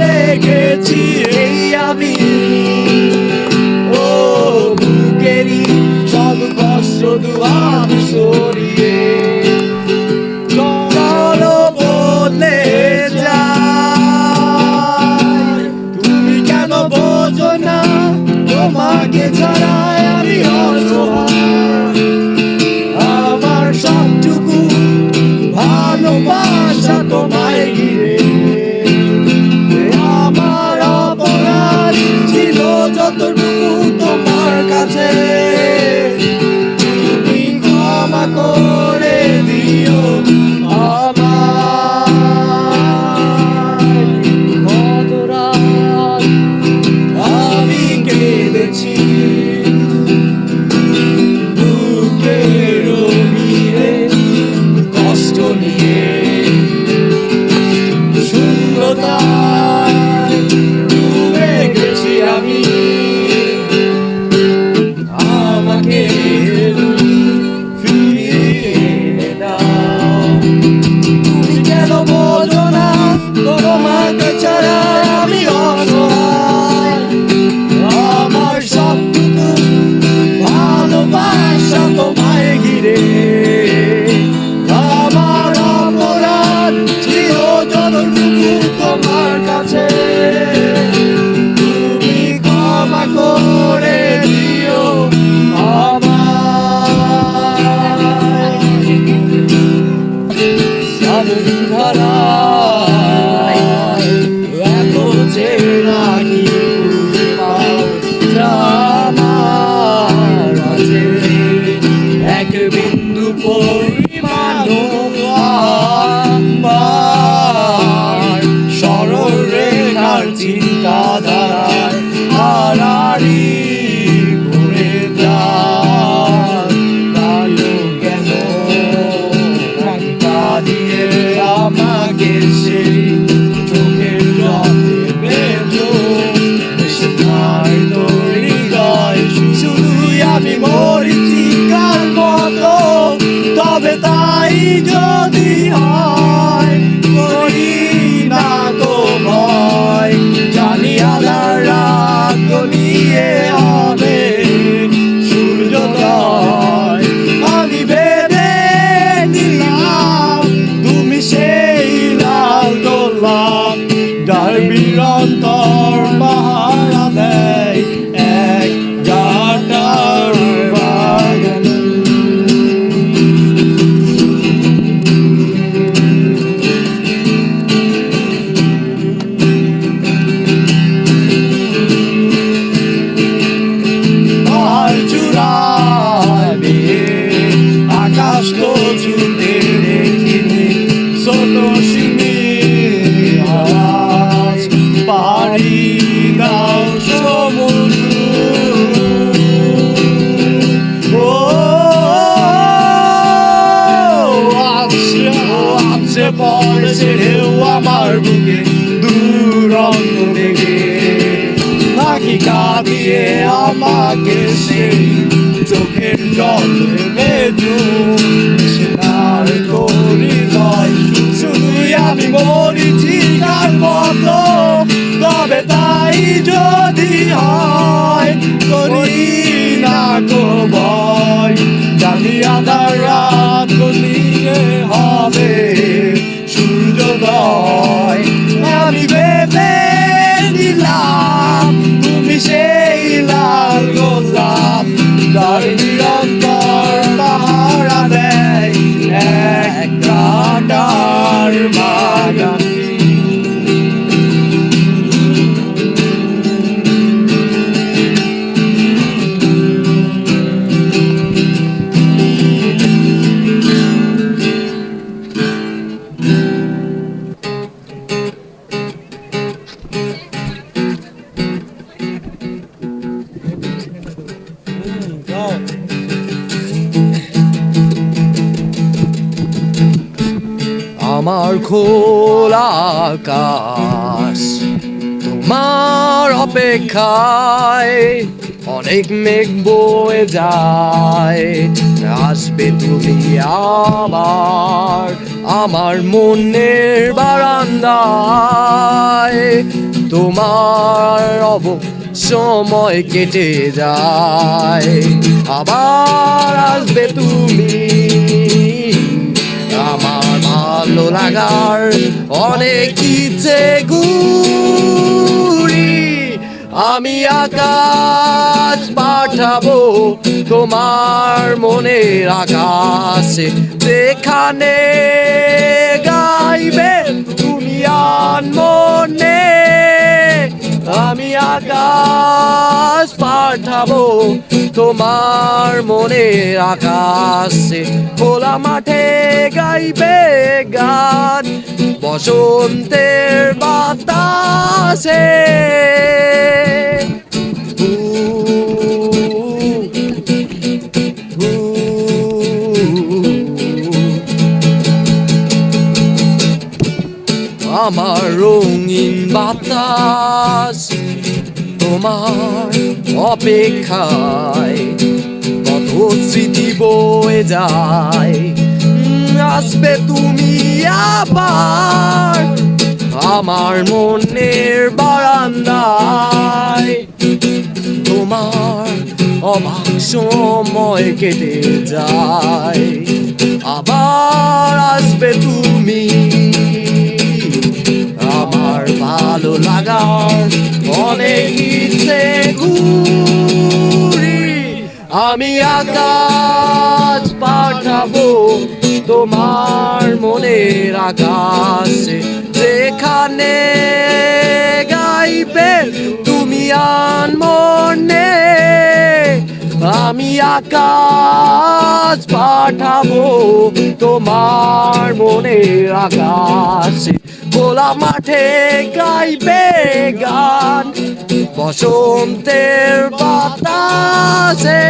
দেখেছি এই আমি? ও বুকেরি সব কষ্ট দুয়ার সরিয়ে। তোমাকে ছাড়া não. ধারা তাই যদি হয় করি না তো ভয়। জানি আমাকে সেই চোখের জলে বেজু আর করি নয় শুধুই আমি মরিছি কার মতো তবে তাই যদি হয়, করি না গো ভয়। জানি আধার আমার খোলা আকাশ, তোমার অপেক্ষায় অনেক মেঘ বয়ে যায়। আসবে তুমি আবার আমার মনের বারান্দায়। তোমার অব সময় কেটে যায়। আবার আসবে তুমি ভালো লাগার অনেক ইচ্ছে গুড়ি। আমি আকাশ পাঠাবো তোমার মনের আকাশে। যেখানে গাইবে তুমি আন মনে। আমি আকাশ পাঠাবো তোমার মনের আকাশে খোলা মাঠে গাইবে গান বসন্তের বাতাসে। আমার রঙিন বাতাস তোমার অপেক্ষায় কত স্মৃতি বয়ে যায়। আসবে তুমি আবার আমার মনের বারান্দায়। তোমার অবাক সময় কেটে যায়। আবার আসবে তুমি আমি আকাশ পাঠাবো তোমার মনের আকাশে। যেখানে গাইবে তুমি আন মনে। আমি আকাশ পাঠাবো তোমার মনের আকাশে। খোলা মাঠে গাইবে গান বসন্তের বাতাসে।